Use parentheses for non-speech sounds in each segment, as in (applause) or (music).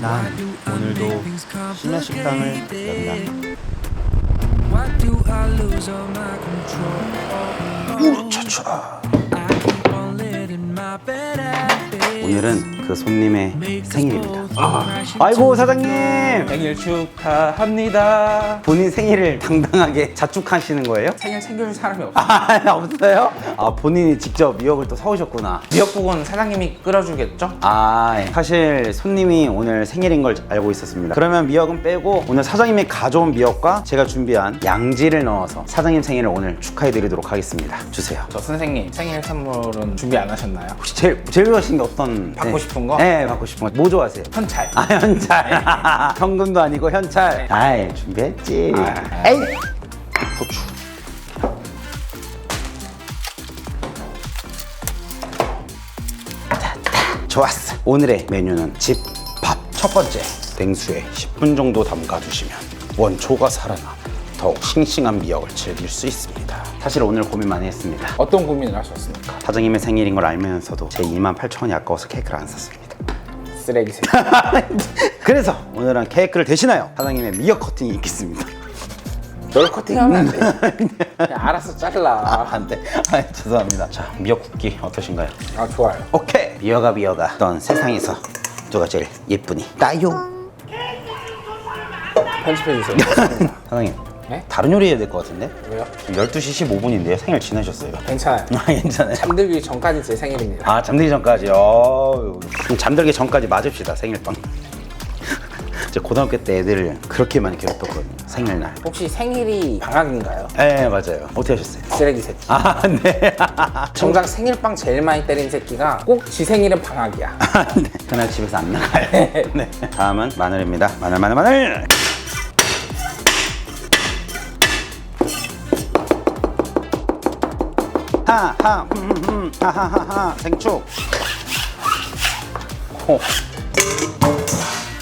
난 오늘도 심야 식당을 연다. 오늘은 그 손님의 생일입니다. Crash 아이고 사장님 생일 축하합니다. 본인 생일을 당당하게 자축하시는 거예요? 생일 챙겨줄 사람이 없어. 아 (laughs) 없어요? 아 본인이 직접 미역을 또 사오셨구나. 미역국은 사장님이 끓여주겠죠? 아 사실 손님이 오늘 생일인 걸 알고 있었습니다. 그러면 미역은 빼고 오늘 사장님이 가져온 미역과 제가 준비한 양지를 넣어서 사장님 생일을 오늘 축하해 드리도록 하겠습니다. 주세요. 저 선생님 생일 선물은 준비 안 하셨나요? 혹시 제일 제일 좋아하시는 게 어떤 받고 싶은 거? 네 받고 싶은 거. 뭐 좋아하세요? 현찰. 아 현찰. 현금도 아니고 현찰. 아이 준비했지. 아. 에이. 고추. 됐다. 좋았어. 오늘의 메뉴는 집밥. 첫 번째 냉수에 10분 정도 담가두시면 원초가 살아나 더욱 싱싱한 미역을 즐길 수 있습니다. 사실 오늘 고민 많이 했습니다. 어떤 고민을 하셨습니까? 사장님의 생일인 걸 알면서도 제 2만 8천 원이 아까워서 케이크를 안 샀습니다 쓰레기 새끼. (laughs) 그래서 오늘은 케이크를 대신하여 사장님의 미역 커팅이 있겠습니다. 널 커팅하면 안 돼. 그냥 알아서 잘라. 아, 안 돼. 아, 죄송합니다. 자, 미역 굽기 어떠신가요? 아 좋아요. 오케이. 미역아 미역아. 넌 세상에서 누가 제일 예쁘니? 나요. 편집해 주세요. (laughs) 사장님. 네? 다른 요리 해야 될 것 같은데? 왜요? 지금 12시 15분인데요. 생일 지나셨어요. 괜찮아요. (laughs) 아, 괜찮아요. 잠들기 전까지 제 생일입니다. 아, 잠들기 전까지. 어, 그럼 잠들기 전까지 맞읍시다. 생일빵. (laughs) 제 고등학교 때 애들을 그렇게 많이 괴롭혔거든요. 생일날. 혹시 생일이 방학인가요? 네, 맞아요. 어떻게 하셨어요? 쓰레기 새끼. 아, 네. (laughs) 정작 생일빵 제일 많이 때린 새끼가 꼭 지 생일은 방학이야. 아, 네. 그날 집에서 안 나가요. 네. 다음은 마늘입니다. 마늘, 마늘, 마늘. 하, 하, 음, 음, 음, 하, 하, 하, 하. 생축. 호.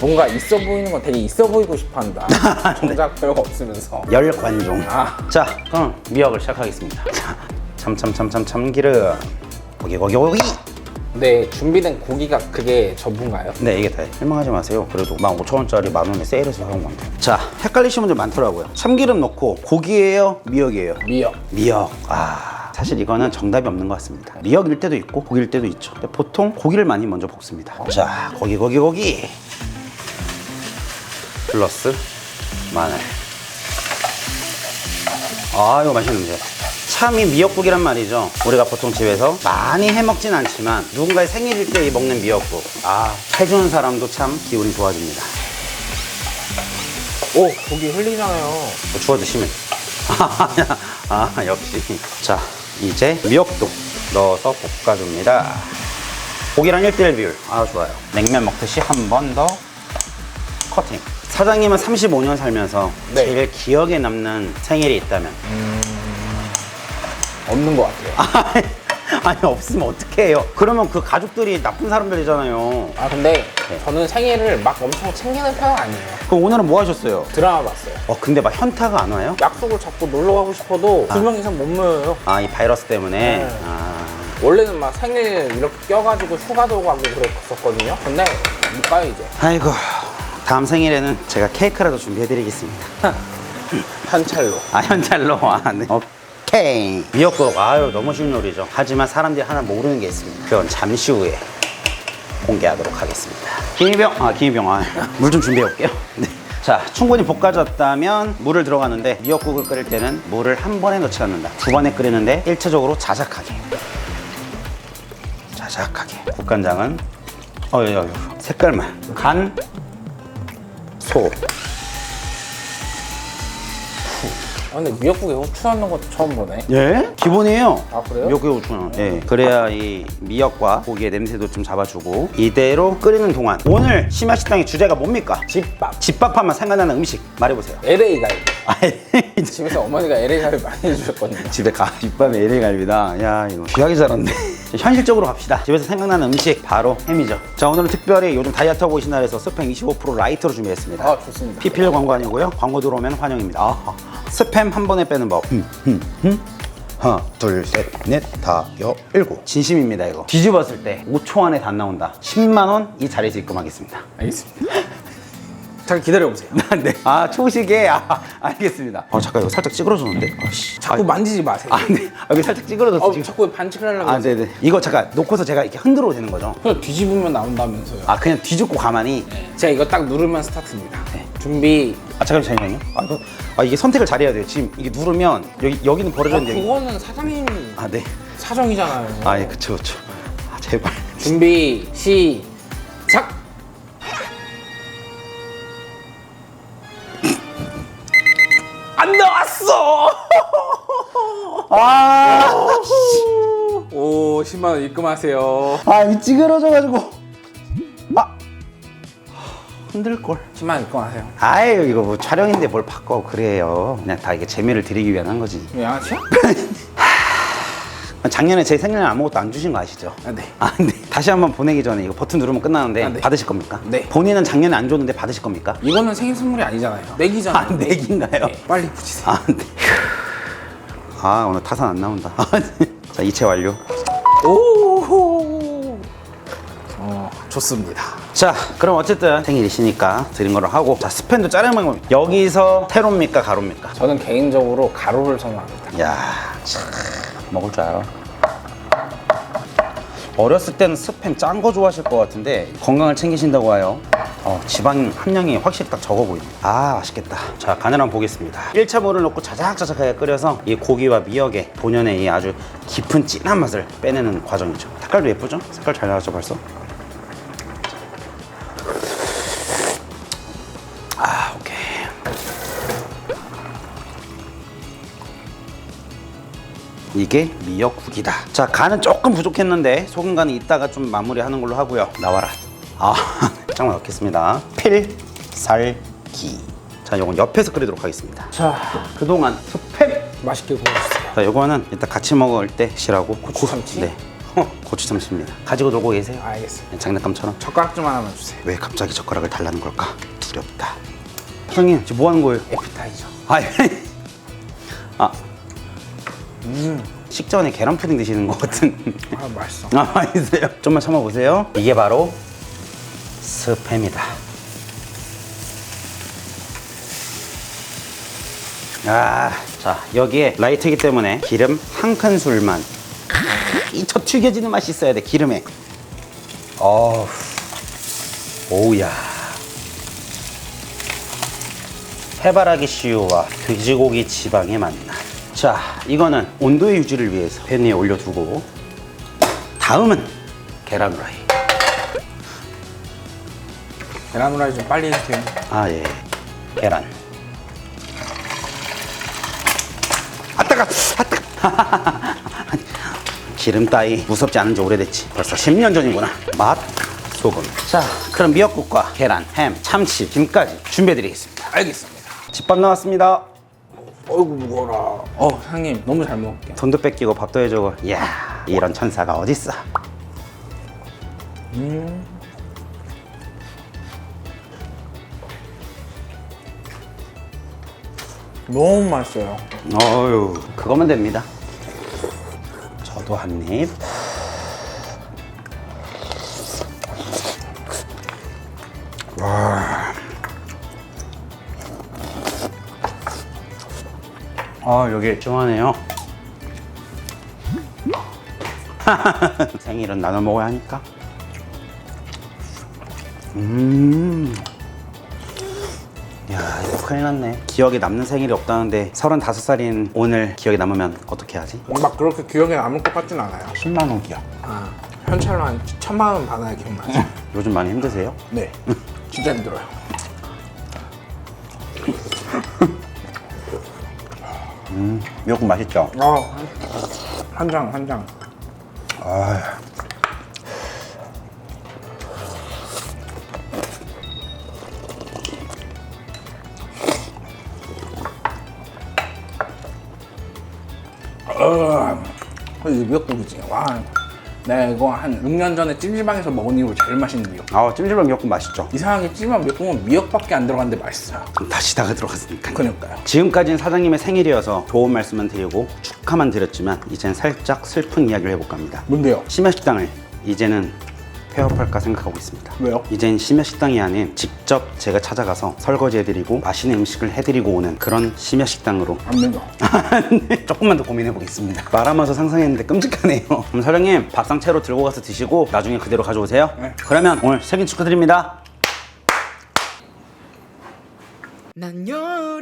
뭔가 있어 보이는 건 되게 있어 보이고 싶어 한다. (laughs) 정작 별거 없으면서. 열관종. 아. 자, 그럼 미역을 시작하겠습니다. 자, 참, 참, 참, 참, 참기름. 고기, 고기, 고기. 네, 준비된 고기가 그게 전부인가요? 네 이게 다예요 실망하지 마세요 그래도 15,000원짜리 만 원에 세일해서 사온 건데 자 헷갈리시는 분들 많더라고요 참기름 넣고 고기예요 미역이에요 미역. 미역 아 사실 이거는 정답이 없는 것 같습니다. 미역일 때도 있고 고기일 때도 있죠. 보통 고기를 많이 먼저 볶습니다. 자 고기 고기 고기. 플러스 마늘. 아 이거 맛있는데. 참 이 미역국이란 말이죠. 우리가 보통 집에서 많이 해 먹진 않지만 누군가의 생일일 때 먹는 미역국. 아 해주는 사람도 참 기분이 좋아집니다. 오, 고기 흘리잖아요. 뭐 주워 드시면. (laughs) 아 역시. 자 이제 미역도 넣어서 볶아줍니다. 고기랑 1대1 비율. 아 좋아요. 냉면 먹듯이 한 번 더 커팅. 사장님은 35년 살면서 네. 제일 기억에 남는 생일이 있다면? 없는 것 같아요. (laughs) 아니 없으면 어떡해요 그러면 그 가족들이 나쁜 사람들이잖아요 아, 근데 네. 저는 생일을 막 엄청 챙기는 편은 아니에요. 그럼 오늘은 뭐 하셨어요? 드라마 봤어요. 어 근데 막 현타가 안 와요? 약속을 잡고 놀러 가고 싶어도 두 명 이상 못 모여요. 아 이 바이러스 때문에 네. 아 원래는 막 생일 이렇게 껴가지고 휴가도 가고 그랬었거든요. 근데 못 가요, 이제. 아이고 다음 생일에는 제가 케이크라도 준비해드리겠습니다 (laughs) 현찰로. 아 현찰로 아, 네. 오케이 미역국. 아유 너무 쉬운 요리죠. 하지만 사람들이 하나 모르는 게 있습니다. 그건 잠시 후에 공개하도록 하겠습니다. 김희병 아 김희병. 아 물 좀 준비해 올게요. (laughs) 네. 자 충분히 볶아졌다면 물을 들어가는데 미역국을 끓일 때는 물을 한 번에 넣지 않는다. 두 번에 끓이는데 일차적으로 자작하게. 자작하게. 국간장은 어여 여. 색깔만. 간 소 근데 미역국에 후추 넣는 것도 처음 보네. 예? 기본이에요. 아, 그래요? 미역국에 5천 원. 예. 그래야 이 미역과 고기의 냄새도 좀 잡아주고 이대로 끓이는 동안 오늘 심야 식당의 주제가 뭡니까? 집밥. 집밥하면 생각나는 음식 말해보세요. LA 갈비. 아, 집에서 어머니가 LA 갈비 많이 해주셨거든요. 집에 가. (laughs) 집밥에 LA 갈비다. 야 이거 귀하게 잘한데. 현실적으로 갑시다. 집에서 생각나는 음식 바로 햄이죠. 자 오늘은 특별히 요즘 다이어트 하고 계신 날에서 스팸 25% 라이트로 준비했습니다. 아, 좋습니다. PPL 광고 아니고요. 광고 들어오면 환영입니다. 아, 스팸 한 번에 빼는 법. 음, 음, 음. 하나, 둘, 셋, 넷, 다, 여, 일곱. 진심입니다, 이거. 뒤집었을 때 5초 안에 다안 나온다. 10만 원 이 자리에서 입금하겠습니다. 알겠습니다. 잠깐 기다려보세요. (laughs) 네. 아, 초식에 아, 알겠습니다. 어, 잠깐 이거 살짝 찌그러졌는데. 아씨. 자꾸 만지지 마세요. 아, 네. 아, 여기 살짝 찌그러졌어 어, 지금. 자꾸 반칙을 하려고. 아, 네, 네. 이거 잠깐 놓고서 제가 이렇게 흔들어도 되는 거죠? 그냥 뒤집으면 나온다면서요. 아, 그냥 뒤집고 가만히. 제가 이거 딱 누르면 스타트입니다. 준비. 아, 잠깐만 잠깐만요. 아, 이거, 아, 이게 선택을 잘해야 돼요. 지금 이게 누르면 여기 여기는 아, 벌어졌는데. 여기- 그거는 사장님 아, 네. 사정이잖아요. 아, 예, 그쵸, 그쵸. 아, 제발. 준비 시작. 안 나왔어! 아, 오 10만 원 입금하세요. 아, 이 찌그러져가지고. 아, 흔들걸. 10만 원 입금하세요. 아유, 이거 뭐 촬영인데 뭘 바꿔, 그래요. 그냥 다 이게 재미를 드리기 위한 한 거지. 양아치야? (laughs) 작년에 제 생일날 아무것도 안 주신 거 아시죠? 아, 네. 아, 네. 다시 한번 보내기 전에 이거 버튼 누르면 끝나는데 아, 네. 받으실 겁니까? 네. 본인은 작년에 안 줬는데 받으실 겁니까? 이거는 생일 선물이 아니잖아요. 내기잖아요. 아, 내기인가요? 네, 빨리 붙이세요. 아, 네. 아, 오늘 타산 안 나온다. 아, (laughs) 네. 자, 이체 완료. 오. 어 좋습니다. 자, 그럼 어쨌든 생일이시니까 드린 거로 하고 자, 스팬도 자르는 거 여기서 세로입니까, 가로입니까? 저는 개인적으로 가로를 선호합니다. 야, 참 먹을 줄 알아. 어렸을 때는 스팸 짠 거 좋아하실 것 같은데 건강을 챙기신다고 하여 어, 지방 함량이 확실히 딱 적어 보입니다. 아 맛있겠다. 자 간을 한번 보겠습니다. 1차 물을 넣고 자작자작하게 끓여서 이 고기와 미역의 본연의 이 아주 깊은 진한 맛을 빼내는 과정이죠. 색깔도 예쁘죠? 색깔 잘 나왔죠 벌써? 이게 미역국이다. 자, 간은 조금 부족했는데 소금 간은 이따가 좀 마무리하는 걸로 하고요. 나와라. 아, (laughs) 잠깐만 넣겠습니다. 필살기. 자, 요건 옆에서 끓이도록 하겠습니다. 자, 그동안 스팸. 맛있게 구워주세요. 자, 요거는 이따 같이 먹을 때 시라고 고추 참치? 네. 어, 고추 참치입니다. 가지고 놀고 계세요? 알겠습니다. 장난감처럼. 젓가락 좀 하나만 주세요. 왜 갑자기 젓가락을 달라는 걸까? 두렵다. 사장님, 지금 뭐 하는 거예요? 에피타이저. 아, (laughs) 아. 식전에 계란 푸딩 드시는 것 같은. 아 맛있어. 아, 맛있어요. 좀만 참아보세요. 이게 바로 스팸이다. 아, 자, 여기에 라이트이기 때문에 기름 한 큰술만. 이저 튀겨지는 맛이 있어야 돼, 기름에. 어우, 오우야. 해바라기 씨유와 돼지고기 지방의 만남. 자, 이거는 온도의 유지를 위해서 팬 위에 올려두고 다음은 계란 후라이. 계란 후라이 좀 빨리 해주세요. 아 예, 계란. 아 따가, 아 따가. (laughs) 기름 따위 무섭지 않은 지 오래됐지. 벌써 10년 전이구나. 맛, 소금. 자, 그럼 미역국과 계란, 햄, 참치, 김까지 준비해드리겠습니다. 알겠습니다. 집밥 나왔습니다. 어이구 무거워라. 어 사장님 너무 잘 먹을게요. 돈도 뺏기고 밥도 해주고. 이야, 이런 천사가 어딨어. 너무 맛있어요. 어유, 그거면 됩니다. 저도 한 입. 아, 여기 시원하네요. (laughs) 생일은 나눠 먹어야 하니까. 음. 야 이거 큰일 났네 기억에 남는 생일이 없다는데 35살인 오늘 기억에 남으면 어떻게 하지? 막 그렇게 기억에 남을 것 같진 않아요. 10만 원 기억 아 현찰로 한 천만 원 받아야 기억나죠? 요즘 많이 힘드세요? 네. (laughs) 진짜 힘들어요. 미역국 맛있죠? 한 장, 한 장. 아, 이 미역국이지. 와, 내가 이거 한 6년 전에 찜질방에서 먹은 이후로 제일 맛있는 미역. 아 찜질방 미역국 맛있죠? 이상하게 찜질방 미역국은 미역밖에 안 들어갔는데 맛있어요. 다시 다가 들어갔으니까. 그러니까요. 지금까지는 사장님의 생일이어서 좋은 말씀만 드리고 축하만 드렸지만 이젠 살짝 슬픈 이야기를 해볼까 합니다. 뭔데요? 심야식당을 이제는 폐업할까 생각하고 있습니다. 왜요? 이젠 심야 식당이 아닌 직접 제가 찾아가서 설거지해드리고 맛있는 음식을 해드리고 오는 그런 심야 식당으로 안 되죠. (laughs) 네, 조금만 더 고민해 보겠습니다. 말하면서 상상했는데 끔찍하네요. (laughs) 그럼 사장님 밥상 채로 들고 가서 드시고 나중에 그대로 가져오세요. 네. 그러면 오늘 생일 축하드립니다. 난 좋아